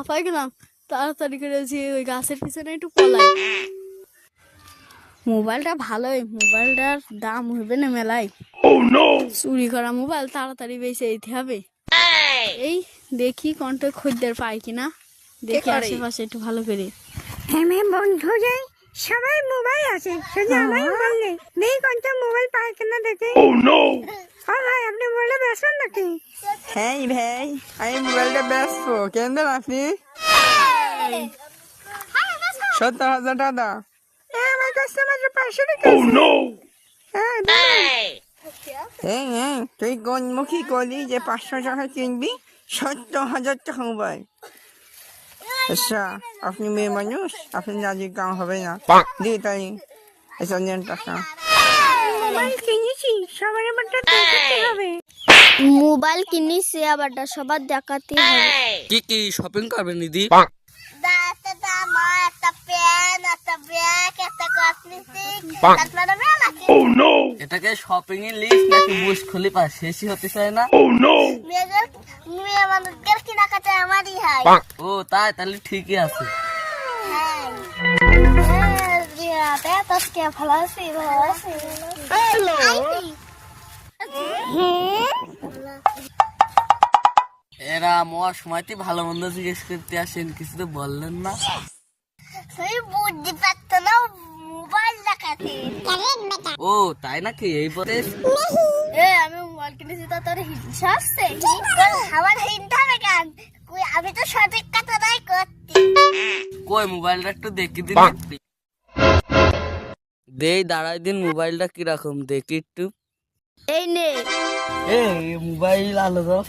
হাঁপাই গেলাম তাড়াতাড়ি করে যে ওই গাছের পিছনে একটু পলাই। মোবাইলটা ভালোই মোবাইলটার দাম হবে না মেলায়। চুরি করা মোবাইল তাড়াতাড়ি বেঁচে দিতে হবে। এই দেখি কোনটা খদ্দের পাই কিনা দেখি আশেপাশে একটু ভালো করে। হ্যাঁ বন্ধু যে সবাই মোবাইল আছে শুধু আমার মোবাইল নেই। নেই কোনটা মোবাইল পায় কিনা দেখে। ও ভাই আপনি মোবাইলটা বেসবেন নাকি? হ্যাঁ ভাই আমি মোবাইলটা ব্যস্ত। কেন দেন আপনি? সত্তর হাজার টাকা। হ্যাঁ আমার কাছে মাত্র পাঁচশো টাকা আছে। হ্যাঁ হ্যাঁ হ্যাঁ তুই কোন মুখী করলি যে পাঁচশো টাকা কিনবি? সত্তর হাজার টাকা মোবাইল। আচ্ছা আপনি মেয়ে মানুষ? আপনি নাজি কাম হবে না। দিয়ে তাই আচ্ছা নেন টাকা। মোবাইল কিনেছি সবার দেখাতে হবে। মোবাইল কিনিছে আবারটা সবার দেখাতে হবে। কি কি শপিং করবেন দিদি এটাকে শপিং এর লিস্ট নাকি বুশ খুলি পা শেষই হতে চায় না? মেয়ে কেনাকাটা আমারই হয় ও তাই তাহলে ঠিকই আছে। এরা মহার সময়তে ভালো মন্দ জিজ্ঞেস করতে আসেন কিছু তো বললেন না। বুদ্ধি না মোবাইল দেখাতে ও তাই নাকি? এই পথে এ আমি মোবাইল কিনেছি তো তোর হিংসা আসছে আমার হিংসা হবে কেন? আমি তো সঠিক কথাটাই করছি। কই মোবাইলটা একটু দেখি দিন দেই দাঁড়াই দিন মোবাইলটা কীরকম? দেখি একটু। এই নে। মোবাইল আলো দাও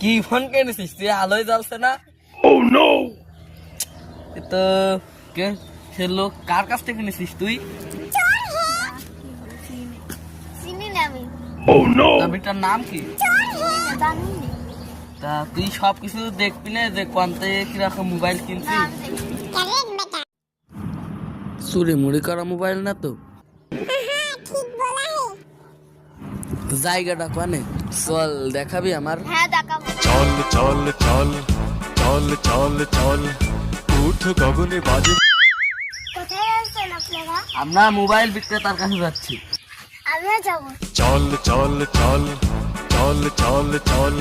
কি ফোন কিনেছিস? তুই আলোয় জ্বলছে না? Oh no. তো কে? সে লোক কার কাছ থেকে কিনেছিস তুই? আমি। দাবিটার নাম কি? তা তুই সব কিছু দেখবি না যে কোন থেকে কীরকম মোবাইল কিনছিস? চুরি মুড়ি করা মোবাইল না তো? জায়গাটা কানে? চল দেখাবি আমার। হ্যাঁ দেখাবো। চল চল চল চল চল চল। উঠ গগনে বাজে। কোথায় আসছেন আপনারা? আমরা মোবাইল বিক্রেতার কাছে যাচ্ছি। যাব। চল চল চল চল চল চল।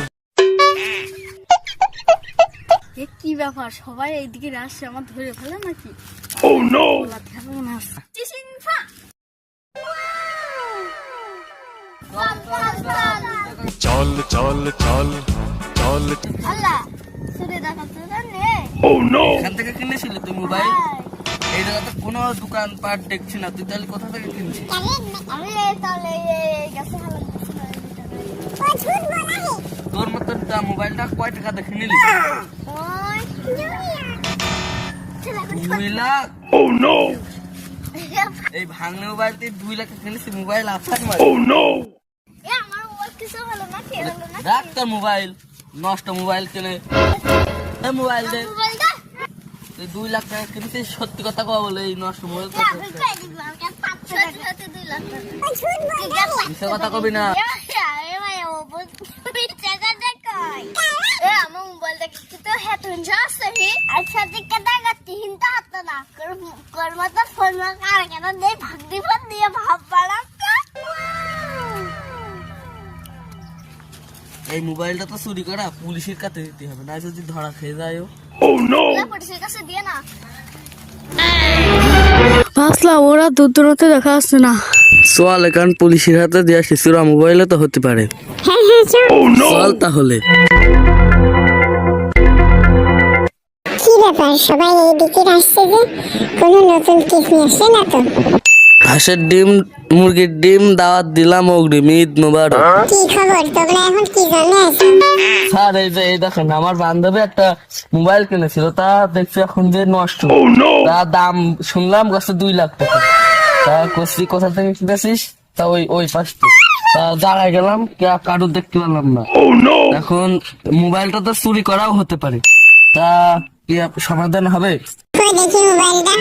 এ কি ব্যাপার? সবাই এইদিকে আসছে আমার ধরে ফেলে নাকি? ও নো আসছে চল চল চল চল। আল্লাহ শুনে জানে এখান থেকে কিনেছিলি তুই মোবাইল এই জায়গাতে কোনো দোকান পাট দেখছি না। তুই তাহলে কোথা থেকে কিনছিস? তোর মতো মোবাইলটা কয় টাকা দেখে নিলি? দুই লাখ? এই ভাঙনে মোবাইল তুই দুই লাখ কিনেছিস মোবাইল আছে আমার আমার মোবাইল কিছু হলো না কি হলো না? রাখ তোর মোবাইল নষ্ট মোবাইল কিনে। এই মোবাইল দে। মোবাইলটা তুই দুই লাখ টাকা কিনেছিস সত্যি কথা কওয়া বলে এই নষ্ট মোবাইল কত আমি কই দিব? আমাকে 500 টাকা দুই লাখ টাকা। মিথ্যা কথা কবি না। এ ভাই ও বল টাকা দেখাই। এ আমার এই মোবাইলটা তো চুরি করা পুলিশের কাছে দিতে হবে না যদি ধরা খেয়ে যায় ও। পুলিশের কাছে দিয়ে না। ভাবলাম ওরা দূর দূরান্তে দেখা আসছে না। চল এখন পুলিশের হাতে দিয়ে আসি চোরা মোবাইলে তো হতে পারে। চল তাহলে। কি ব্যাপার সবাই এইদিকে আসছে যে? কোনো নতুন কিছু আসছে না তো? হাঁসের ডিম মুরগির ডিম দাওয়াত দিলাম অগ্রিম ঈদ মোবারক। কি খবর? তোমরা এখন কি আছো স্যার এই যে এই দেখেন আমার বান্ধবী একটা মোবাইল কিনেছিল তা দেখছি এখন যে নষ্ট। তা দাম শুনলাম গাছে দুই লাখ টাকা। তা কষি কোথা থেকে কিনেছিস? তা ওই ওই পাশ। তা দাঁড়ায় গেলাম কে- কারোর দেখতে পেলাম না। এখন মোবাইলটা তো চুরি করাও হতে পারে। তা কি সমাধান হবে? কই দেখি মোবাইলটা?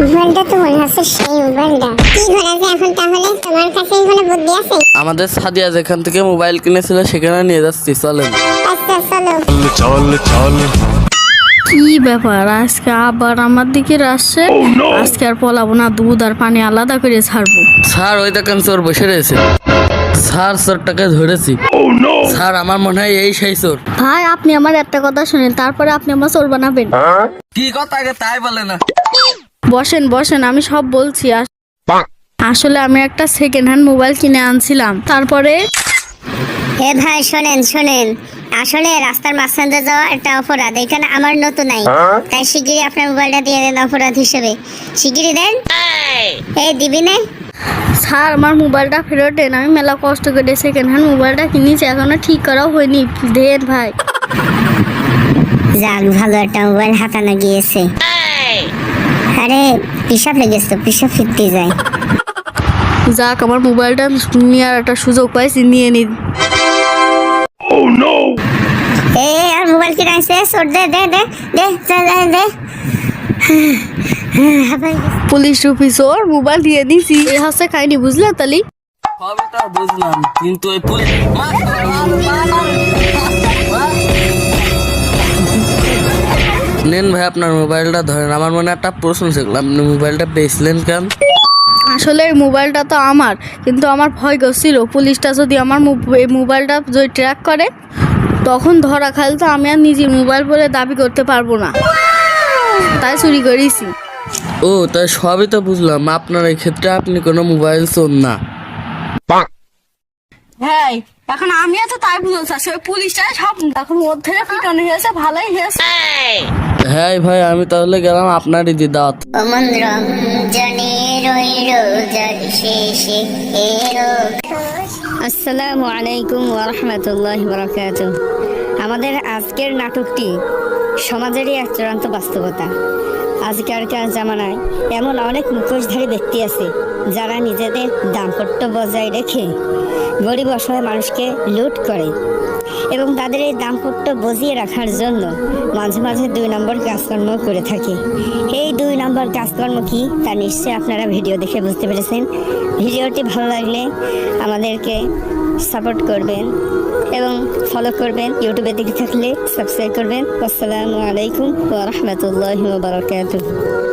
মোবাইলটা তো মনে হচ্ছে সেই মোবাইলটা কি করা যায় এখন তাহলে? তোমার কাছে কোনো বুদ্ধি আছে? আমাদের সাদিয়া যেখান থেকে মোবাইল কিনেছিল সেখানে নিয়ে যাচ্ছি চলেন। আচ্ছা চলো। চল চল। কি ব্যাপার? আজকে আবার আমার দিকে আসছে? আজকে আর পলাবো না দুধ আর পানি আলাদা করে ছাড়বো। স্যার ওই দেখেন চোর বসে রয়েছে। স্যার চোরটাকে ধরেছি। স্যার আমার মনে হয় এই সেই চোর। ভাই আপনি আমার একটা কথা শুনেন তারপরে আপনি আমার চোর বানাবেন। কি কথা আগে তাই বলে না। বসেন বসেন আমি সব বলছি। আসলে আমি একটা সেকেন্ড হ্যান্ড মোবাইল কিনে আনছিলাম। তারপরে হে ভাই শোনেন শোনেন। আসলে রাস্তার মাঝখান দিয়ে যাওয়া একটা অপরাধ। এখানে আমার নতুন নাই। তাই শিগগিরই আপনার মোবাইলটা দিয়ে দেন অপরাধ হিসেবে। শিগগিরই দেন। এই দিবি না। স্যার আমার মোবাইলটা ফেরত দেন। আমি মেলা কষ্ট করে সেকেন্ড হ্যান্ড মোবাইলটা কিনেছি। এখনও ঠিক করাও হয়নি। দেন ভাই। যাক ভালো একটা মোবাইল হাতানো গিয়েছে। আরে পিসাব লেগেছে তো পিসাব ফিরতে যায়। যাক আমার মোবাইলটা নেওয়ার একটা সুযোগ পাইছি নিয়ে নিন। এ আর মোবাইল কিনে আনছে সোর দে দে দে দে দে। পুলিশ অফিসর মোবাইল দিয়ে দিছি। এ খাইনি বুঝলে তালি? তো বুঝলাম কিন্তু ওই পুলিশ নেন ভাই আপনার মোবাইলটা ধরেন। আমার মনে একটা প্রশ্ন ছিল আপনি মোবাইলটা বেচলেন কেন? আসলে এই মোবাইলটা তো আমার কিন্তু আমার ভয় করছিল। পুলিশটা যদি আমার এই মোবাইলটা যদি ট্র্যাক করে তখন ধরা খাইলে তো আমি আর নিজের মোবাইল বলে দাবি করতে পারব না। তাই চুরি করেছি। ও তাই সবই তো বুঝলাম। আপনার এই ক্ষেত্রে আপনি কোনো মোবাইল চোর না। হ্যাঁ এখন আমিও তো তাই বুঝলাম আসলে পুলিশটা সব এখন মধ্যে পিটানো হয়েছে ভালোই হয়েছে। হ্যাঁ ভাই আমি তাহলে গেলাম আপনারই দিদাত অমন রঞ্জনে রইল যার শেষে এলো আসসালামু আলাইকুম ওরহমতুল্লাহ বরকাত আমাদের আজকের নাটকটি সমাজেরই এক চূড়ান্ত বাস্তবতা। আজকালকার জামানায় এমন অনেক মুখোশধারী ব্যক্তি আছে যারা নিজেদের দাম্পত্য বজায় রেখে গরিব অসহায় মানুষকে লুট করে। এবং তাদের এই দাম্পত্য বজিয়ে রাখার জন্য মাঝে মাঝে দুই নম্বর কাজকর্ম করে থাকি। এই দুই নম্বর কাজকর্ম কি, তা নিশ্চয়ই আপনারা ভিডিও দেখে বুঝতে পেরেছেন। ভিডিওটি ভালো লাগলে আমাদেরকে সাপোর্ট করবেন এবং ফলো করবেন। ইউটিউবে দেখে থাকলে সাবস্ক্রাইব করবেন। আসসালামু আলাইকুম রাহমাতুল্লাহি বারাকাতুহু।